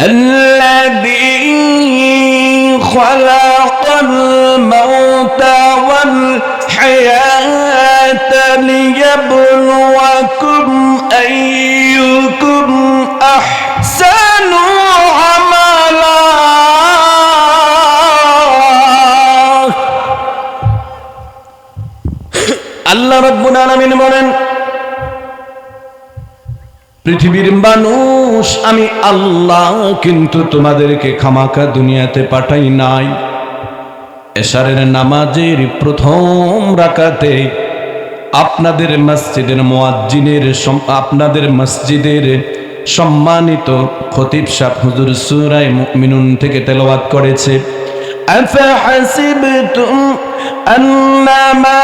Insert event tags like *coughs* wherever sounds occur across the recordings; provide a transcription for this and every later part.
الذي خلق الموت والحياة ليبلوكم أيكم أحسن عملا আল্লাহ রব্বুল আলামিন বলেন পৃথিবীর মানুষ আমি আল্লাহ কিন্তু তোমাদেরকে খামাকা দুনিয়াতে পাঠাই নাই এশারের নামাজের প্রথম রাকাতে আপনাদের মসজিদের মুয়াজ্জিনের সম- আপনাদের মসজিদের সম্মানিত খতিব সাহ হুজুর সূরায়ে মুমিনুন থেকে তেলাওয়াত করেছে أفحسبتم أنما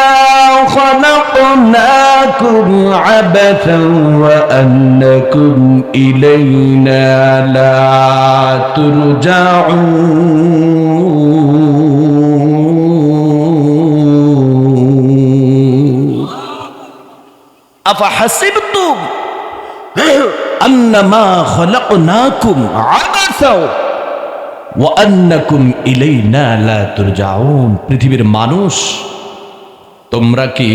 خلقناكم عبثا وأنكم إلينا لا ترجعون أفحسبتم أنما خلقناكم عبثا ওয়ান্নাকুম ইলাইনা লা তুরজাউন পৃথিবীর মানুষ, তোমরা কি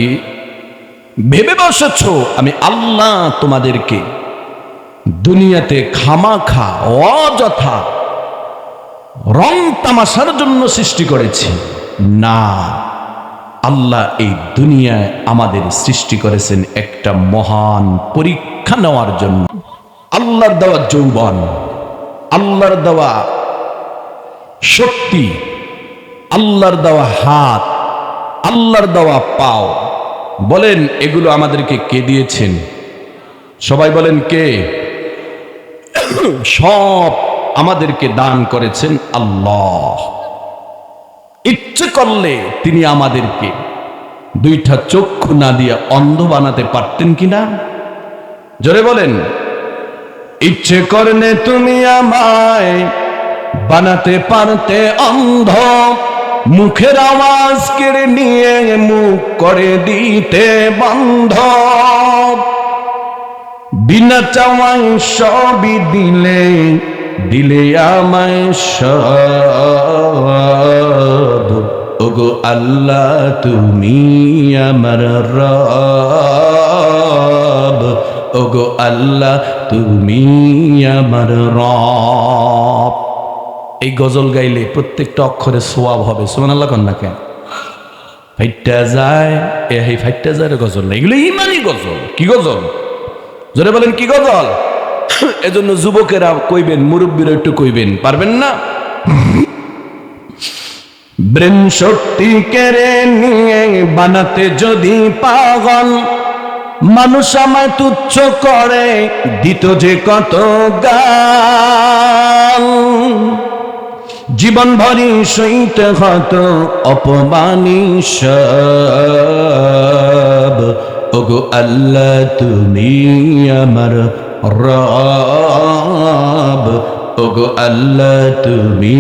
ভেবে বসেছ আমি আল্লাহ তোমাদেরকে দুনিয়াতে খামাখা, অযথা রং তামাশার জন্য সৃষ্টি করেছি? না। আল্লাহ এই দুনিয়ায় আমাদের সৃষ্টি করেছেন একটা মহান পরীক্ষা নেওয়ার জন্য। আল্লাহর দেওয়া যৌবন, আল্লাহর দেওয়া শক্তি, আল্লাহর দেওয়া হাত, আল্লাহর দেওয়া পাও। বলেন, এগুলো আমাদেরকে কে দিয়েছেন? সবাই বলেন, কে? *coughs* সব আমাদেরকে দান করেছেন আল্লাহ। ইচ্ছে করলে তিনি আমাদেরকে দুইটা চক্ষু না দিয়ে অন্ধ বানাতে পারতেন কিনা? জোরে বলেন, ইচ্ছে করলে তুমি আমায় বানাতে পারতে অন্ধ, মুখের আওয়াজ কেড়ে নিয়ে মুখ করে দিতে বন্ধ। বিনা চাওয়াই সবই দিলে দিলে আমায় সব। ওগো আল্লাহ, তুমি আমার রব। ওগো আল্লাহ, তুমি আমার রব। এই গজল গাইলে প্রত্যেকটা অক্ষরে সোয়াব হবে। সুমান আল্লাহ কন্যা কেন? ফাইটটা যায়, এ এই ফাইটটা যায় গজল না। এগুলো ইমানি গজল। কি গজল? জোরে বলেন, কি গজল? এজন্য যুবকেরা কইবেন, মুরব্বীরা একটু কইবেন, পারবেন না? ব্রেন শক্তি কেড়ে নিয়ে বানাতে যদি পাগল, মানুষ আমায় তুচ্ছ করে, দিত যে কত গাল। জীবন ভরি সইতে হত অপমানি সব। ওগো আল্লাহ, তুমি আমার রব। ওগো আল্লাহ, তুমি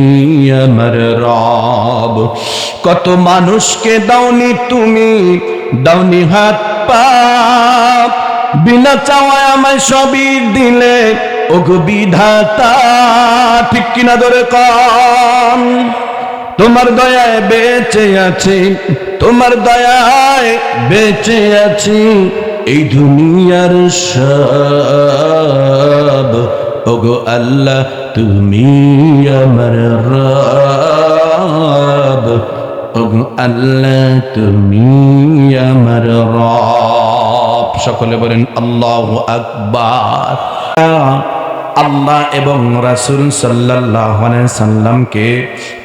আমার রব। কত মানুষকে দাওনি তুমি, দাওনি হাত পা বিনা চাওয়ায় আমায় সবই দিলে ওগো বিধাতা, ঠিক কিনা ধরে কম তোমার দয়ায় বেঁচে আছি, তোমার দয়ায় বেঁচে আছি, এই দুনিয়ার সব। ওগো আল্লাহ, তুমি আমার রব। ওগো আল্লাহ, তুমি আমার রব। সকলে বলেন, আল্লাহ আকবার। আল্লাহ এবং রাসুল সাল্লাহ সাল্লামকে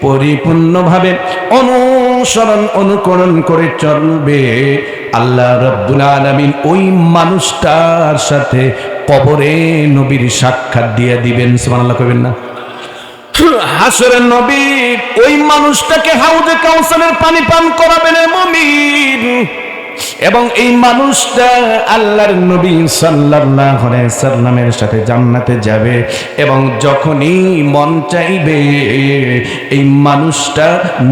পরিপূর্ণভাবে অনুসরণ, অনুকরণ করে চলবে। আল্লাহ রব্বুল আলমিন ওই মানুষটার সাথে কবরে নবীর সাক্ষাৎ দিয়ে দিবেন। সুমান আল্লাহ কবেন না নবী ওই মানুষটাকে হাউজে কাউসারের পানি পান করাবেন মমিন। এবং এই মানুষটা আল্লাহর নবী সাল্লাল্লাহু আলাইহি সাল্লামের সাথে জান্নাতে যাবে এবং যখনই মন চাইবে, এই মানুষটা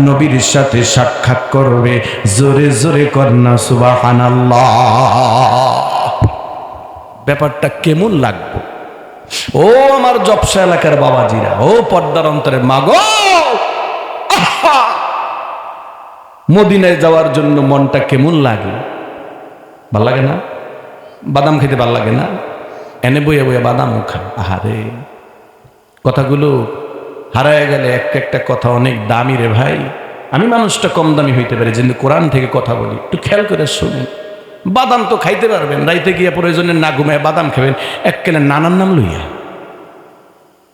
নবীর সাথে সাক্ষাৎ করবে। জোরে জোরে কন্যা, সুবহানাল্লাহ। ব্যাপারটা কেমন লাগবে? ও আমার জবসা এলাকার বাবাজিরা, ও পর্দার অন্তরের মাগো! মদিনায় যাওয়ার জন্য মনটা কেমন লাগে? ভালো লাগে না? বাদাম খেতে ভালো লাগে না? এনে বইয়া বইয়ে বাদামও খান আহারে। কথাগুলো হারায় গেলে একটা একটা কথা অনেক দামি রে ভাই। আমি মানুষটা কম দামি হইতে পারি কিন্তু কোরআন থেকে কথা বলি। একটু খেয়াল করে শুনুন বাদাম তো খাইতে পারবেন, রাইতে গিয়ে প্রয়োজনে না ঘুমায় বাদাম খাবেন। এক কেলে নানার নাম লইয়া।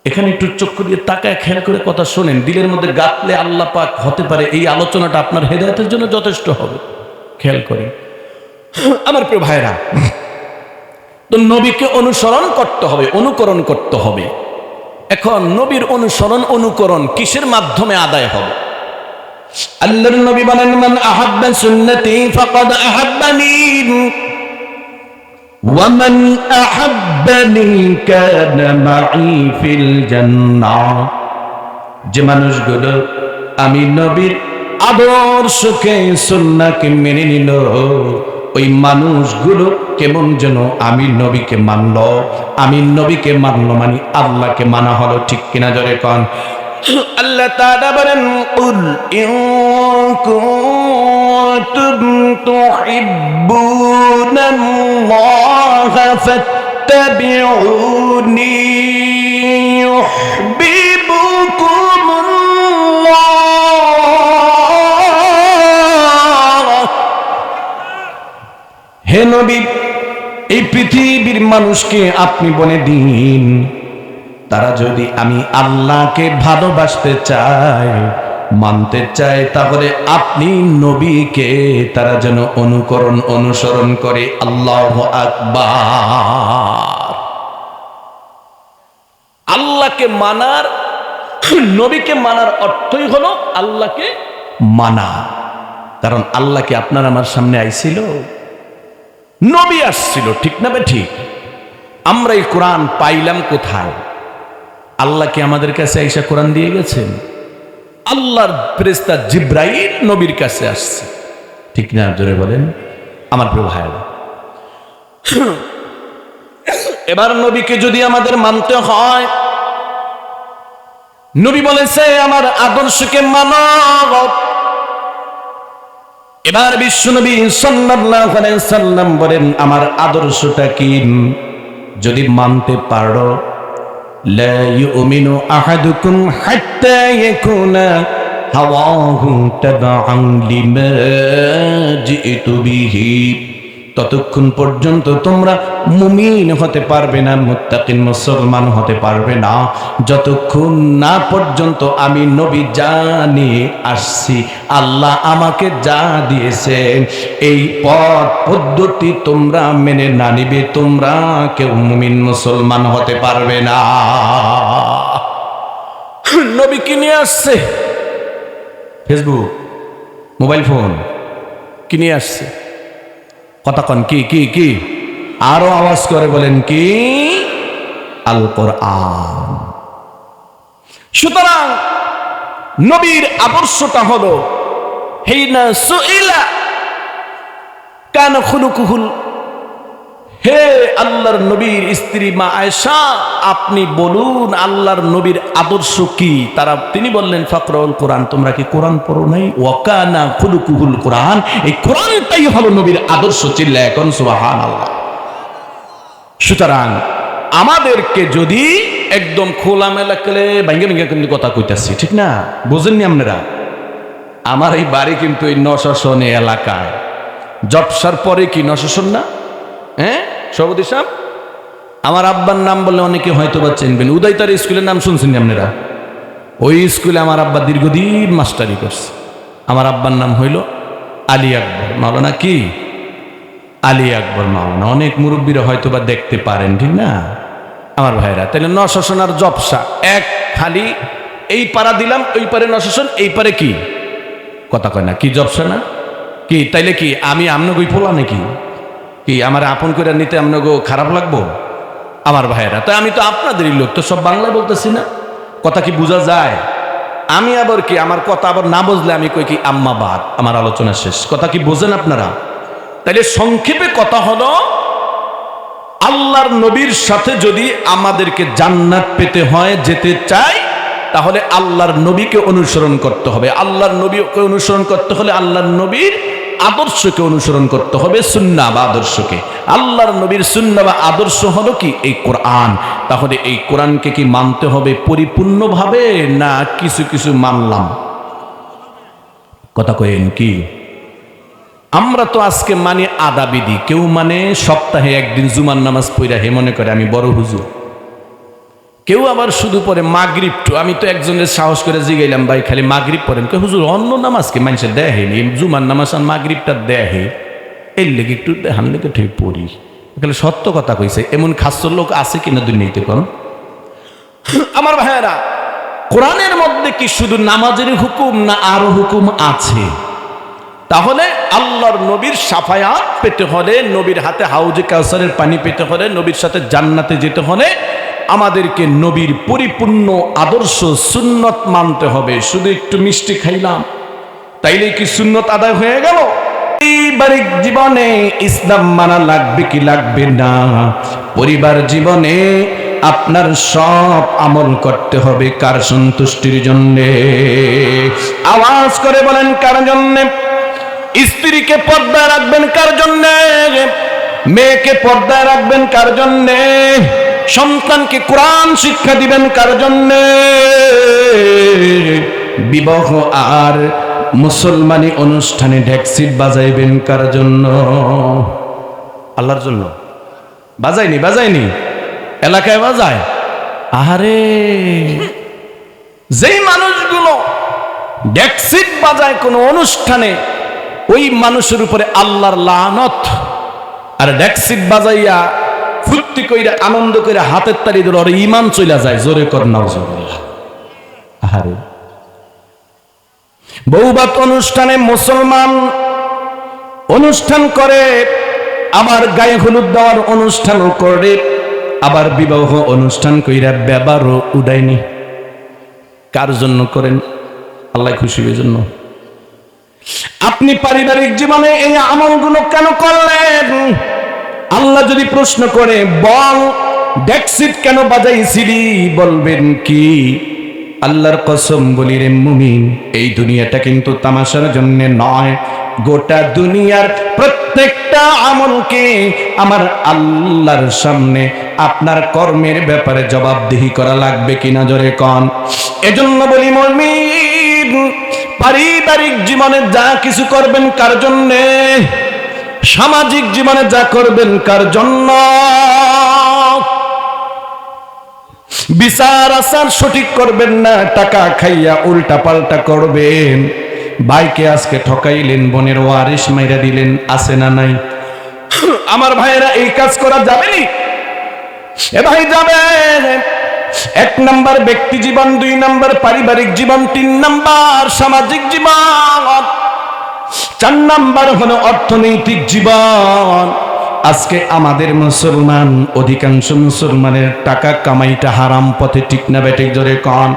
এখানে একটু চক্ষু দিয়ে তাকায় খেয়াল করে কথা শোনেন। দিলের মধ্যে গাতলে আল্লাহ পাক হতে পারে, এই আলোচনাটা আপনার হেদায়তের জন্য যথেষ্ট হবে। খেয়াল করে। আমার প্রিয় ভাইরা তো নবীকে অনুসরণ করতে হবে, অনুকরণ করতে হবে। এখন নবীর অনুসরণ, অনুকরণ কিসের মাধ্যমে আদায় হবে? আল্লাহর নবী বলেন, মান আহাব্বা সুন্নতি ফাকাদ আহাব্বানি। ومن أحبني كان معي في الجنة যে মানুষগুলো আমি নবীর আদর্শকে সুন্নাকে মেনে নিল ওই মানুষগুলো কেমন যেন আমি নবীকে মানল আমি নবীকে মানলো মানে আল্লাহকে মানা হলো ঠিক কিনা জরে কন আল্লাহ তাআলা বলেন কুল ইন কুনতুম তুহিব্বুনাল্লাহ ফাত্তাবিউনি ইউহিব্বুকুমুল্লাহ হে নবী, এই পৃথিবীর মানুষকে আপনি বলে দিন, তারা যদি আমি আল্লাহকে ভালোবাসতে চায় মানতে চায়, তাহলে আপনি নবীকে তারা যেন অনুকরণ, অনুসরণ করে। আল্লাহ আকবার। আল্লাহকে মানার, নবীকে মানার অর্থই হলো আল্লাহকে মানা। কারণ আল্লাহ কি আপনার আমার সামনে আইছিল? নবী আসছিল, ঠিক না বে ঠিক? আমরা এই কোরআন পাইলাম কোথায়? আল্লাহ কি আমাদের কাছে আইসা কোরআন দিয়ে গেছেন? আল্লাহর ফেরেস্তা জিব্রাইল নবীর কাছে আসছে। ঠিক না, জোরে বলেন। আমার প্রিয় ভাইরা এবার নবীকে যদি আমাদের মানতে হয়, নবী বলেছে, আমার আদর্শকে মানব এবার বিশ্বনবী সাল্লাম বলেন, আমার আদর্শটা কি? যদি মানতে পারো لا يؤمن أحدكم حتى يكون هواه تبعا لما جئت به. ততক্ষণ পর্যন্ত তোমরা মুমিন হতে পারবে না, মুত্তাকিন মুসলমান হতে পারবে না। যতক্ষণ না পর্যন্ত আমি নবী জানি আসছি, আল্লাহ আমাকে যা দিয়েছেন, এই পথ পদ্ধতি তোমরা মেনে না নিবে, তোমরা কেউ মুমিন মুসলমান হতে পারবে না। নবী কি নিয়ে আসছে? ফেসবুক, মোবাইল ফোন, কি নিয়ে আসছে? কন কি কি কি? আরও আওয়াজ করে বলেন, কি? আল কোরআন সুতরাং নবীর আদর্শটা হলো, হেইনা সুইলা কান খুলুকুহুল হে আল্লাহর নবীর স্ত্রী মা আয়েশা, আপনি বলুন আল্লাহর নবীর আদর্শ কি? তারা, তিনি বললেন, ফকরুল কোরআন। তোমরা কি কোরআন পড়ো নাই? ওয়াকানা খুলুকুহুল কোরআন। এই কোরআনটাই হলো নবীর আদর্শ চিল্লা এখন সুবাহান আল্লাহ সুতরাং আমাদেরকে যদি একদম খোলামেলা করে ভেঙে ভেঙে কিন্তু কথা কইতাছি, ঠিক না? বোঝেননি আপনারা? আমার এই বাড়ি কিন্তু এই নশাসনে এলাকায়। জবসার পরে কি নশাসন না? হ্যাঁ? সভাপতি সাহেব, আমার আব্বার নাম বললে অনেকে হয়তো বা চিনবেন উদয়তার স্কুলের নাম শুনছেন আপনারা? ওই স্কুলে আমার আব্বা দীর্ঘদিন মাস্টারি করছে। আমার আব্বার নাম হইল আলী আকবর মাওলানা কি? আলী আকবর মাওলানা। অনেক মুরব্বীরা হয়তো বা দেখতে পারেন, ঠিক না? আমার ভাইরা তাহলে নশাসন আর জবসা, এক খালি, এই পারা দিলাম, ওই পারে নশাসন, এই পারে কি? কথা কয় না, কি জবসা না? কি, তাইলে কি, আমি আমনগই পোলা নাকি? কি আমার আপন করে নিতে আমনগো খারাপ লাগবো? আমার ভাইয়েরা, তো আমি তো আপনাদেরই লোক, তো সব বাংলা বলতেছি না। কথা কি বোঝা যায়? আমি আবার কি, আমার কথা আবার না বুঝলে আমি কই কি, আম্মা বাদ, আমার আলোচনা শেষ। কথা কি বোঝেন আপনারা? তাইলে সংক্ষেপে কথা হলো, আল্লাহর নবীর সাথে যদি আমাদেরকে জান্নাত পেতে হয়, যেতে চাই, তাহলে আল্লাহর নবীকে অনুসরণ করতে হবে। আল্লাহর নবীকে অনুসরণ করতে হলে আল্লাহর নবীর আদর্শকে অনুসরণ করতে হবে সুন্না বা আদর্শকে। আল্লাহর নবীর সুন্না বা আদর্শ হলো কি? এই কোরআন। তাহলে এই কোরআনকে কি মানতে হবে পরিপূর্ণভাবে না কিছু কিছু মানলাম? কথা কয়েন কি? আমরা তো আজকে মানে আদা বিধি কেউ মানে সপ্তাহে একদিন জুমার নামাজ পড়া, হে মনে করে আমি বড় হুজুর। কেউ আবার শুধু পরে মাগরিব টু। আমি তো একজনের সাহস করে জিগাইলাম ভাই খালি মাগরিব পড়েন। কে হুজুর অন্য নামাজকে মানুষের দেখেনি জুমার নামাজ আর মাগরিবটা দেখে। এর লেগে একটু দেখান লেগে ঠিক পড়ি। খালি সত্য কথা কইছে এমন খাসর লোক আছে কিনা দুর্নীতি কোন? আমার ভাইয়েরা কোরআনের মধ্যে কি শুধু নামাজের হুকুম না আরও হুকুম আছে? তাহলে আল্লাহর নবীর সাফায়াত পেতে হলে নবীর হাতে হাউজে কাউসারের পানি পেতে হলে নবীর সাথে জান্নাতে যেতে হলে আমাদেরকে নবীর পরিপূর্ণ আদর্শ সুন্নত মানতে হবে। শুধু একটু মিষ্টি খাইলাম তাইলে কি সুন্নত আদায় হয়ে গেল? পারিবারিক জীবনে ইসলাম মানা লাগবে কি লাগবে না? পরিবার জীবনে আপনার সব আমল করতে হবে কার সন্তুষ্টির জন্যে? আওয়াজ করে বলেন কার জন্যে? স্ত্রীকে পর্দায় রাখবেন কার জন্যে? মেয়েকে পর্দায় রাখবেন কার জন্যে? সন্তানকে কোরআন শিক্ষা দিবেন কার জন্যে? বিবাহ আর মুসলমানি অনুষ্ঠানে ড্যাক্সিট বাজাইবেন কার জন্য? আল্লাহর জন্য। বাজাইনি বাজাইনি এলাকায় বাজায়। আহারে, যেই মানুষগুলো ড্যাক্সিট বাজায় কোনো অনুষ্ঠানে, ওই মানুষের উপরে আল্লাহর লানত। আর ড্যাক্সিট বাজাইয়া ফুর্তি কইরা, আনন্দ কইরা হাতের তালি ধরে ওর ইমান চইলা যায়। জোরে কর, নাউজুবিল্লাহ। আহারে। বৌবাত অনুষ্ঠানে মুসলমান অনুষ্ঠান করে, আবার গায়ে হলুদ দেওয়ার অনুষ্ঠানও করে, আবার বিবাহ অনুষ্ঠান কইরা ব্যবারও উড়ায়নি। কার জন্য করেন? আল্লাহ খুশি হয়ে জন্য। আপনি পারিবারিক জীবনে এই আমলগুলো কেন করলেন? আল্লাহ যদি প্রশ্ন করে, বল ডেক্সিট কেন বাজাইছিলি? বলবেন কি? আল্লাহর কসম বলি রে মুমিন, এই দুনিয়াটা কিন্তু তামাশার জন্য নয়। গোটা দুনিয়ার প্রত্যেকটা আমলকে আমার আল্লাহর সামনে আপনার কর্মের ব্যাপারে জবাবদিহি করা লাগবে কিনা জোরে কন। এজন্য বলি মুমিন, পারিবারিক জীবনে যা কিছু করবেন কার জন্যে সামাজিক জীবনে যা করবেন কার জন্য? বিচার আচার সঠিক করবেন না, টাকা খাইয়া উল্টা পাল্টা করবেন। ভাইকে আজকে ঠকাইলেন, বোনের ওয়ারিস মাইরা দিলেন, আছে না নাই? আমার ভাইয়েরা এই কাজ করা যাবেনি এ ভাই যাবে। এক নাম্বার ব্যক্তি জীবন, দুই নাম্বার পারিবারিক জীবন, তিন নাম্বার সামাজিক জীবন। চার নাম্বার হলো অর্থনৈতিক জীবন। আজকে আমাদের মুসলমান, অধিকাংশ মুসলমানের টাকা কামাইটা হারাম পথে ঠিক না বেটে জোরে কন।